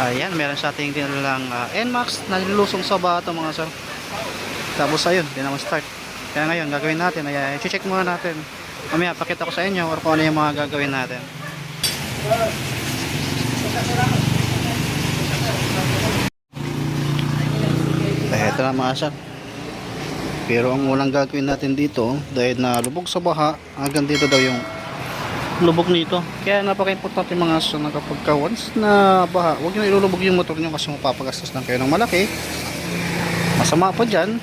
Ayan, meron sa ating dinalang uh, NMAX na nilusong sa bato mga sir. Tapos ayun, di naman start. Kaya ngayon, gagawin natin, ay check muna natin. Mamaya, pakita ko sa inyo or kung ano yung mga gagawin natin. Eh, ito na mga sir. Pero ang unang gagawin natin dito, dahil na lubog sa baha, hanggang dito daw yung lubog nito. Kaya napaka-importante mga na kapag ka once na baha, huwag nyo ilulubog yung motor nyo kasi mapapagastos lang kayo ng malaki. Masama pa dyan,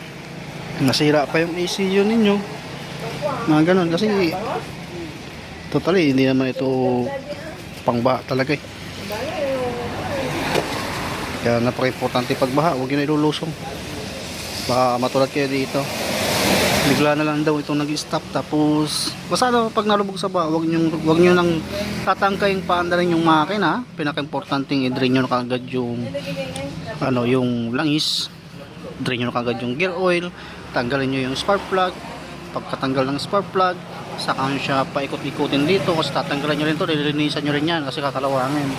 nasira pa yung ECU ninyo. Mga ganun kasi totally hindi naman ito pangbaha talaga eh. Kaya napaka-importante pag baha, huwag nyo ilulusong. Baka matulad kayo dito. Bigla na lang daw itong nag-stop tapos basta daw pag nalubog sa baha, huwag nyo, huwag nyo nang tatangkayin paandarin yung makina. Pinaka-importanting i-drain na kagad yung ano, yung langis. Drain na kagad yung gear oil. Tanggalin nyo yung spark plug. Pagkatanggal ng spark plug, saka nyo siya paikot-ikutin dito kasi tatanggalan nyo rin to, lilinisan nyo rin yan kasi kakalawangin.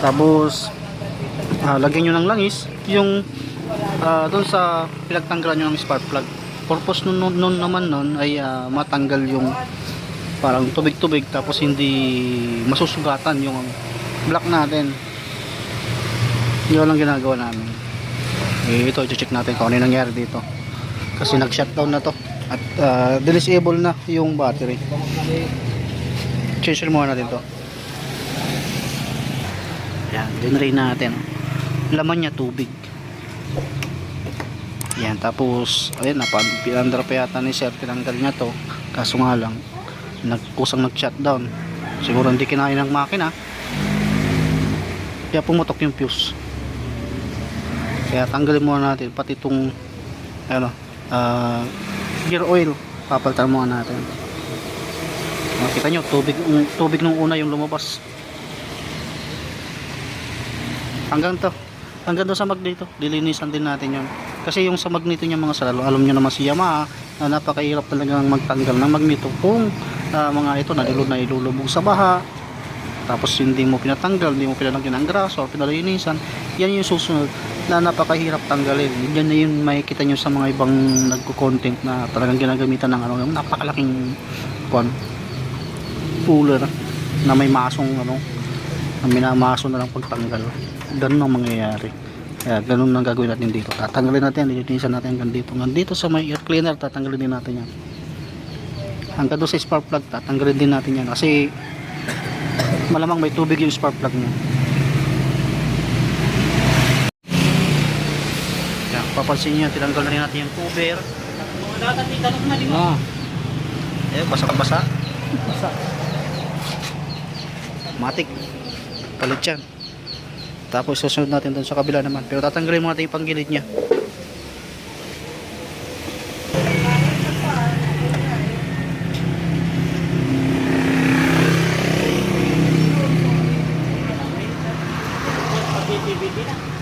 Tapos, ah, lagyan nyo ng langis yung ah, doon sa pinagtanggalan nyo ng spark plug purpose nun, nun, nun naman nun ay ah, matanggal yung parang tubig-tubig tapos hindi masusugatan yung block natin. Yun lang ginagawa namin. Eh, ito i-check natin kung ano yung nangyari dito. Kasi nag-shutdown na to at uh, disable na yung battery. Change muna natin to. Yan, dinray natin. Laman niya tubig yan, tapos ayan, napan, pinandar pa yata ni sir tinanggal niya to. Kaso nga lang nagkusang nag shutdown siguro hindi kinain ng makina. Kaya pumutok yung fuse. Kaya tanggalin muna natin pati itong ano, ah, gear oil papalitan muna natin. Makita nyo tubig, tubig nung una yung lumabas. Hanggang to hanggang doon sa mag dito dilinisan din natin yun. Kasi yung sa magneto niya mga salalo alam nyo naman si Yamaha na napakahirap talagang magtanggal ng magneto kung ah, mga ito nalulog na ilulubog sa baha tapos hindi mo pinatanggal hindi mo pinalagyan ng graso pinalinisan yan yung susunod na napakahirap tanggalin. Yan na yun makikita nyo sa mga ibang nagko-content na talagang ginagamitan ng ano yung napakalaking kwan puller na may masong ano na minamaso na lang pagtanggal ganun ang mangyayari. Kaya ganun ang gagawin natin dito. Tatanggalin natin lilinisan natin hanggang dito. Hanggang dito sa may air cleaner tatanggalin din natin yan. Hanggang doon sa spark plug tatanggalin din natin yan. Kasi malamang may tubig yung spark plug niya. Yan papansin nyo tinanggal na rin natin yung cover ah eh basa ka basa? Basa. Matik. Palit yan tapos susunod natin doon sa kabila naman pero tatanggalin mo natin yung panggilid niya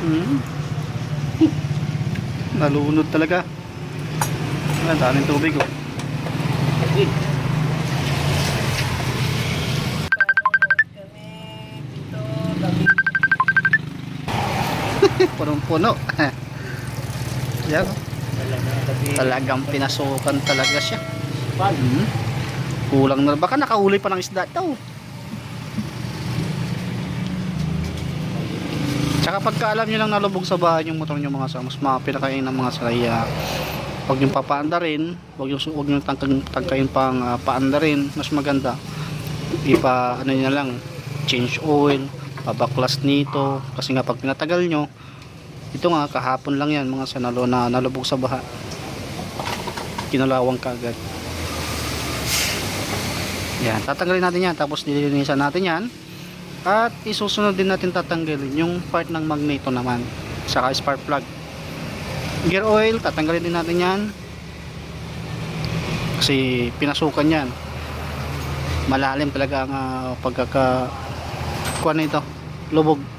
Hmm. Nalunod talaga. Ang daming tubig oh. Punong puno. Yan. Talagang pinasukan talaga siya. Hmm. Kulang na. Baka nakauli pa ng isda daw. Tsaka pagka alam nyo lang nalubog sa bahay yung motor nyo mga sa mas mapinakain ng mga salaya. Huwag yung papaanda rin. Huwag yung, huwag yung tangkang, tangkayin pang uh, paanda rin. Mas maganda. Ipa ano nyo lang. Change oil. Pabaklas nito. Kasi nga pag pinatagal nyo. Ito nga kahapon lang yan mga sanalo na nalubog sa baha. Kinalawang kagad. Yan. Tatanggalin natin yan. Tapos nililinisan natin yan. At isusunod din natin tatanggalin yung part ng magneto naman. Saka spark plug. Gear oil, tatanggalin din natin yan. Kasi pinasukan yan. Malalim talaga ang uh, pagkaka kuha nito. Lubog.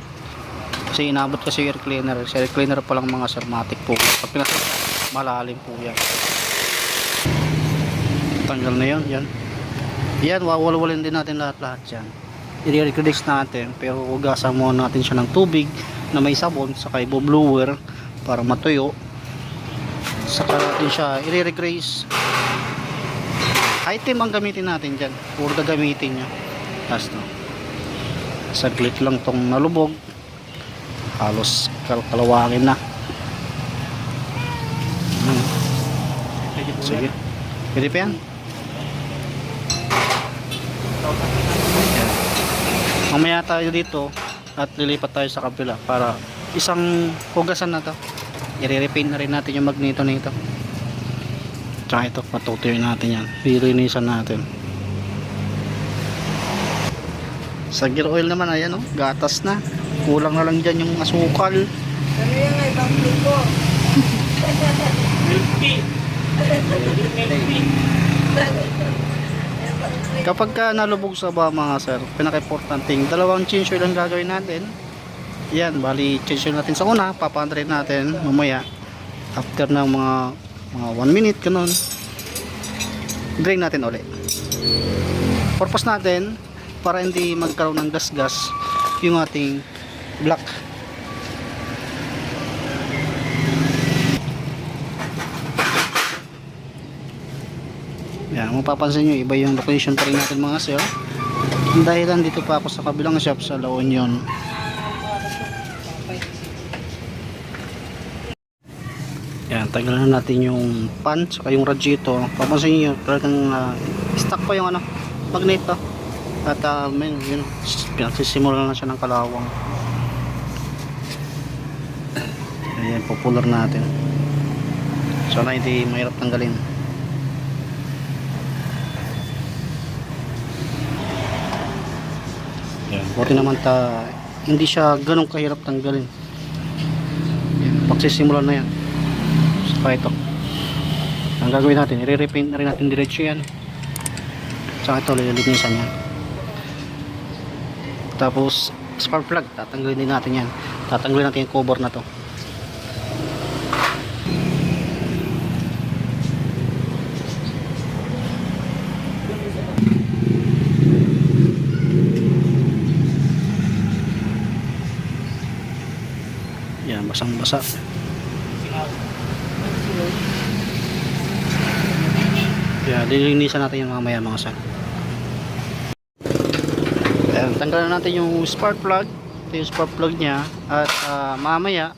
Kasi inabot kasi air cleaner. Sa air cleaner pa lang mga sermatic po. Pag pinasukan, malalim po yan. Tanggal na yan. Yan. Yan, wawalwalin din natin lahat-lahat yan i-release natin pero ugasan muna natin siya ng tubig na may sabon saka i-blower para matuyo saka natin siya i-recrease item ang gamitin natin dyan puro gagamitin nyo tapos no saglit lang tong nalubog halos kal kalawangin na. Hmm. sige. pwede pa yan? Mamaya tayo dito at lilipat tayo sa kabila para isang hugasan na to. I-repaint na rin natin yung magneto nito tsaka ito patutuloy natin yan. Lilinisan natin. Sa gear oil naman ayan oh, gatas na kulang na lang dyan yung asukal. Ano yung ibang tipo? kapag ka nalubog sa ba mga sir pinaka-importanting dalawang change oil ang gagawin natin. Yan bali oil natin sa una papandre natin mamaya. After ng mga mga 1 minute ganun. Drain natin ulit purpose natin para hindi magkaroon ng gas-gas yung ating black. Yan mapapansin nyo iba yung location pa rin natin mga sir. Ang dahilan dito pa ako sa kabilang shop sa La Union. Yan tagalan na natin yung pan saka yung radiator papansin nyo talagang uh, stock pa yung ano magneto at uh, men, yun pinagsisimula na siya ng kalawang ayan popular natin. Sana hindi mahirap tanggalin. Yan buti naman ta hindi siya ganun kahirap tanggalin. Yan, pagsisimula na yan. Saka ito ang gagawin natin i-repaint na rin natin diretso yan. Saka ito lilinisan yan. Tapos spark plug tatanggalin din natin yan. Tatanggalin natin yung cover na to basa yan lilinisan natin yung mamaya mga sa Ayan, tanggalan natin yung spark plug. Ito yung spark plug nya at ah, mamaya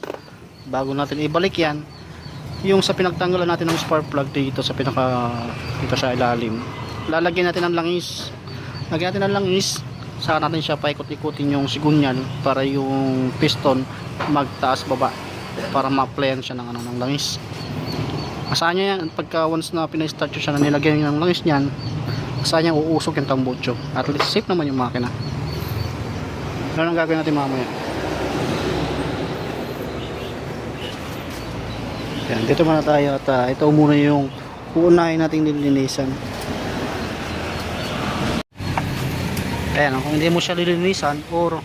bago natin ibalik yan yung sa pinagtanggalan natin ng spark plug dito sa pinaka dito sa ilalim lalagyan natin ng langis. Lagyan natin ng langis. Saka natin siya paikot-ikutin yung sigunyal para yung piston magtaas baba para ma-applyan siya ng, ano, ng langis. Asahan niya yan pagka once na pinastart siya na nilagyan ng langis niyan asahan niya uusok yung tambucho. At least safe naman yung makina. Ano ang gagawin natin mamaya? Yan dito muna tayo at ah, ito muna yung uunahin nating nilinisan. Ayan kung hindi mo siya lilinisan or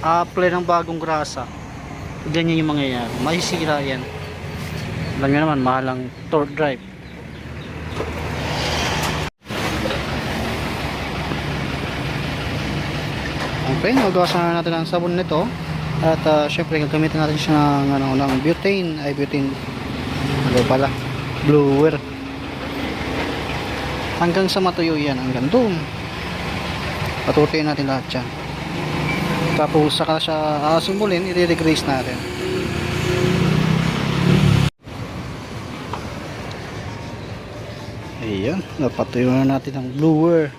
apply ng bagong grasa ganyan yung mangyayari. Masisira yan. Alam nyo naman mahal ang torque drive. Okay magawasan na natin ang sabon nito. At uh, syempre gagamitin natin siya ng, ano, ng butane. Ay butane. Ano pala? Blower. Hanggang sa matuyo yan hanggang doon. Patutuyin natin lahat yan tapos saka siya asumbulin i-degrease natin. Ayan napatuyo na natin ang blower.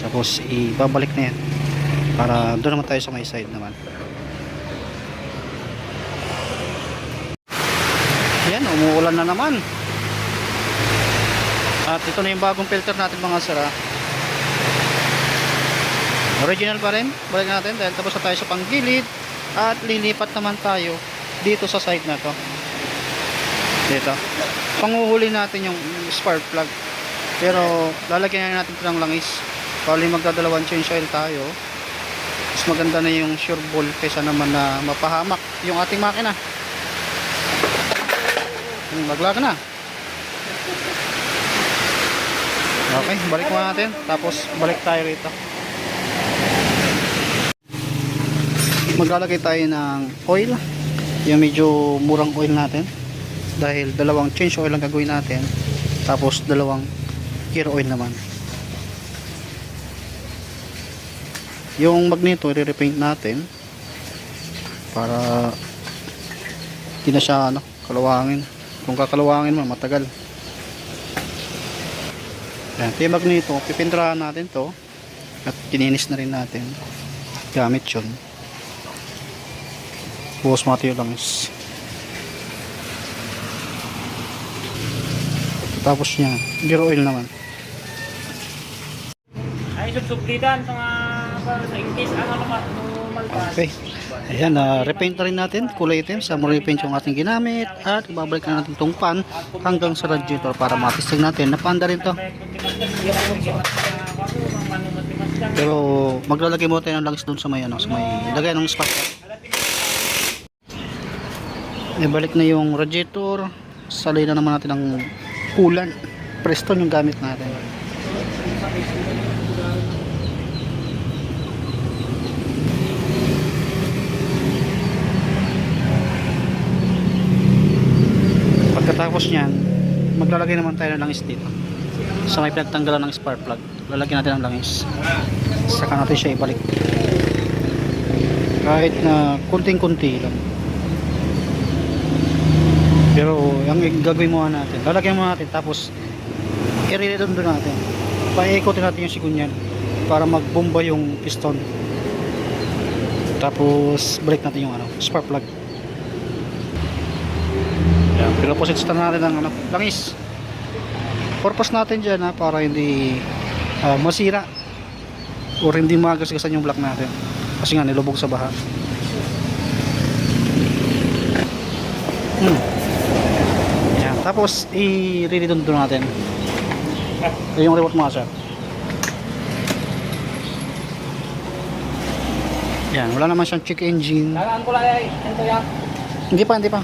Tapos ibabalik na yan. Para doon naman tayo sa may side naman. Yan umuulan na naman. At ito na yung bagong filter natin mga sara original pa rin. Balik natin dahil tapos na tayo sa panggilid at lilipat naman tayo dito sa side na to. Dito. Panguhuli natin yung spark plug. Pero lalagyan na natin ito ng langis. Bali magdadalawang change oil tayo. Mas maganda na yung sure ball kaysa naman na mapahamak yung ating makina. Hmm, magla ka na. Okay, balik mo natin. Tapos balik tayo rito. Maglalagay tayo ng oil. Yung medyo murang oil natin. Dahil dalawang change oil ang gagawin natin. Tapos dalawang gear oil naman. Yung magneto, i-repaint natin. Para hindi na siya ano, kalawangin. Kung kakalawangin mo, matagal. Yan, ito yung magneto. Pipintrahan natin to. At kininis na rin natin. Gamit yun. Buhos mga tiyo lang is. Tapos niya, gear oil naman. Ay, subsublidan sa in case ano naman malpas. Okay. Ayan, na repaint na rin natin. Kulay itim sa repaint yung ating ginamit. At ibabalik na natin itong pan hanggang sa radiator para matisting natin. Napanda rin to. Pero maglalagay mo tayo ng langis doon sa may ano, sa may lagay ng plug. Ibalik na yung radiator. Salay na naman natin ng coolant. Preston yung gamit natin. Pagkatapos niyan, maglalagay naman tayo ng langis dito. Sa may pinagtanggalan ng spark plug. Lalagyan natin ng langis. Saka natin siya ibalik. Kahit na kunting-kunti lang. Pero yung gagawin muna natin, lalagyan muna natin tapos i-redondo natin. Paikutin natin yung sigunyan para magbomba yung piston. Tapos balik natin yung ano, spark plug. Yan, pero posits na natin ng ano, langis. Purpose natin dyan ha, para hindi ah, masira or hindi magasgasan yung block natin. Kasi nga nilubog sa baha. Hmm. Tapos i-redondo natin. Ito yung remote mga sir. Yan, wala naman siyang check engine. Lagaan ko lang ay, ito. Hindi pa, hindi pa.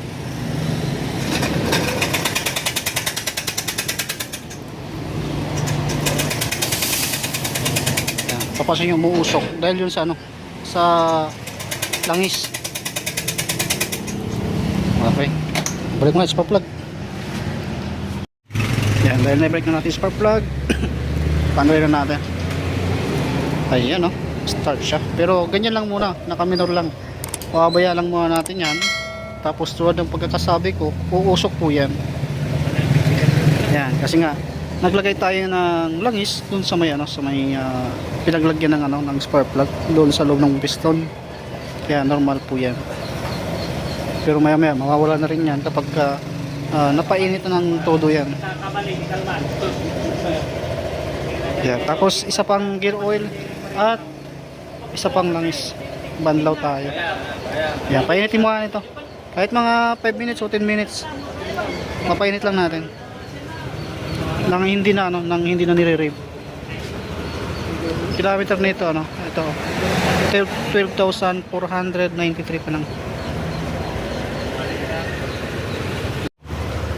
Yan, papasin yung umuusok dahil yun sa ano, sa langis. Okay. Balik mo na spark plug. Dahil na-break na natin spark plug. Na natin? Ayan, no? Start siya. Pero ganyan lang muna, naka-minor lang. Pabaya lang muna natin yan. Tapos tulad ng pagkakasabi ko, uusok po yan. Yan, kasi nga, naglagay tayo ng langis dun sa may ano, sa may ah, pinaglagyan ng ano, ng spark plug doon sa loob ng piston. Kaya normal po yan. Pero maya maya, mawawala na rin yan kapag ah, ah, napainit na ng todo yan. Yeah, tapos isa pang gear oil at isa pang langis. Banlaw tayo. Yan, painitin mo nga ito. Kahit mga 5 minutes o 10 minutes. Mapainit lang natin. Nang hindi na ano, nang hindi na nire-rave. Kilometer nito ano, ito. 12,493 pa lang.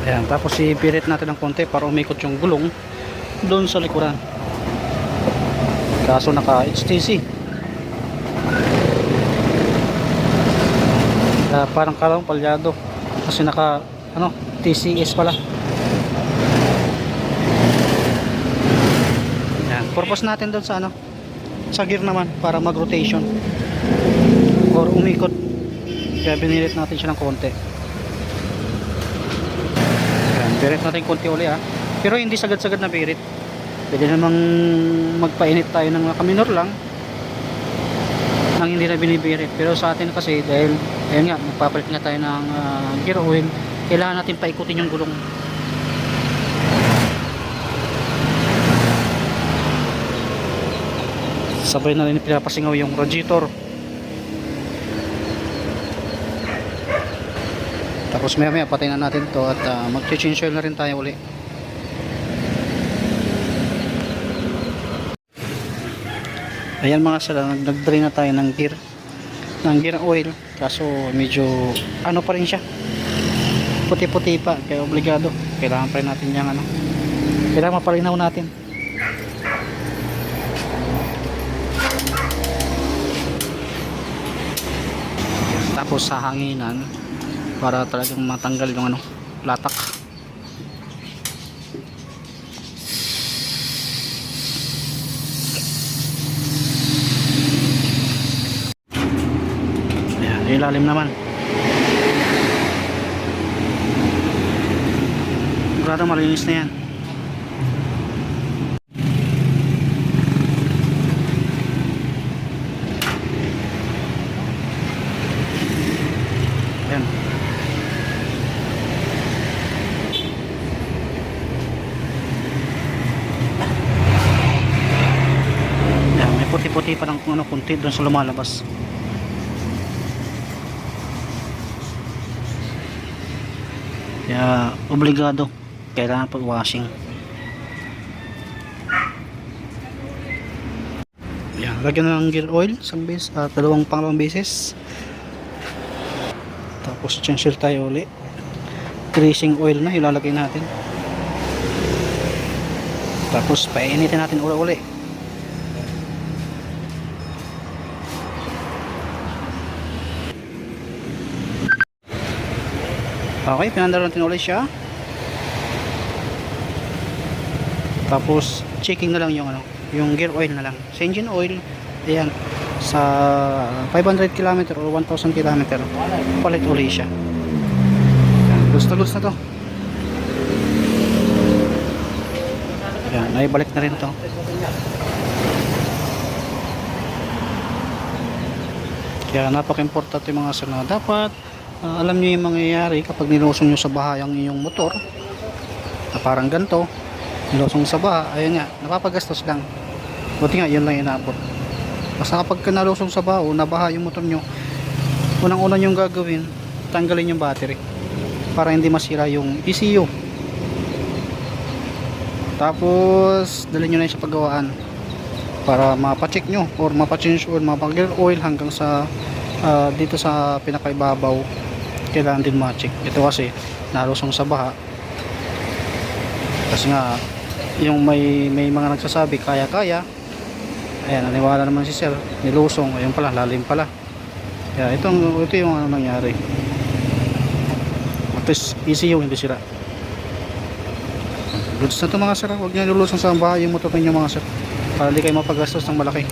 Ayan, tapos ipirit natin ng konti para umikot yung gulong doon sa likuran. Kaso naka HTC. Kaya parang kalawang palyado. Kasi naka ano, TCS pala. Yan. Purpose natin doon sa ano, sa gear naman para mag-rotation or umikot. Kaya binilit natin siya ng konti. Yan, birit natin konti uli ha. Pero hindi sagad-sagad na birit. Pwede namang magpainit tayo ng nakaminor lang nang hindi na binibirit. Pero sa atin kasi dahil ayun nga, magpapalit nga tayo ng ah, gear oil, kailangan natin paikutin yung gulong. Sabay na rin pinapasingaw yung radiator. tapos maya maya patay na natin to at uh, mag-change oil na rin tayo uli. Ayan mga sala ah, nag-drain na tayo ng gear ng gear oil. Kaso medyo ano pa rin siya? Puti-puti pa kaya obligado. Kailangan pa rin natin yung ano. Kailangan mapalinaw natin. Tapos sa hanginan para talagang matanggal yung ano latak. Ayan, ilalim naman. Sigurado malinis na yan Ayan. Ayan, puti-puti pa ng ano, kunti doon sa lumalabas. Kaya obligado kailangan pag washing. Yan, lagyan na ng gear oil isang beses, at dalawang pangalawang beses. Tapos changer tayo uli. Greasing oil na ilalagay natin. Tapos painitin natin uli-uli. Okay, pinandar natin ulit siya. Tapos checking na lang yung ano, yung gear oil na lang. Sa engine oil, ayan, sa 500 km or 1000 km, palit uli siya. Gusto gusto na to. Ayan, naibalik na rin to. Kaya napaka-importante mga sir na dapat ah, alam niyo yung mangyayari kapag nilusong nyo sa baha ang iyong motor na parang ganito. Nilusong sa baha ayun nga napapagastos lang. Buti nga yun lang inabot basta kapag ka nalusong sa baha o nabaha yung motor nyo unang una yung gagawin tanggalin yung battery para hindi masira yung ECU tapos dalhin nyo na sa paggawaan para mapacheck nyo or mapachange oil mapag oil hanggang sa ah, dito sa pinakaibabaw kailangan din ma-check. Ito kasi nalusong sa baha. Kasi nga yung may may mga nagsasabi kaya kaya ayan naniwala naman si sir nilusong. Ayun pala lalim pala. Kaya itong ito yung ano nangyari. At least ECU hindi sira. Goods na to mga sir. Huwag nyo nilusong sa baha yung motor ninyo mga sir. Para hindi kayo mapagastos ng malaki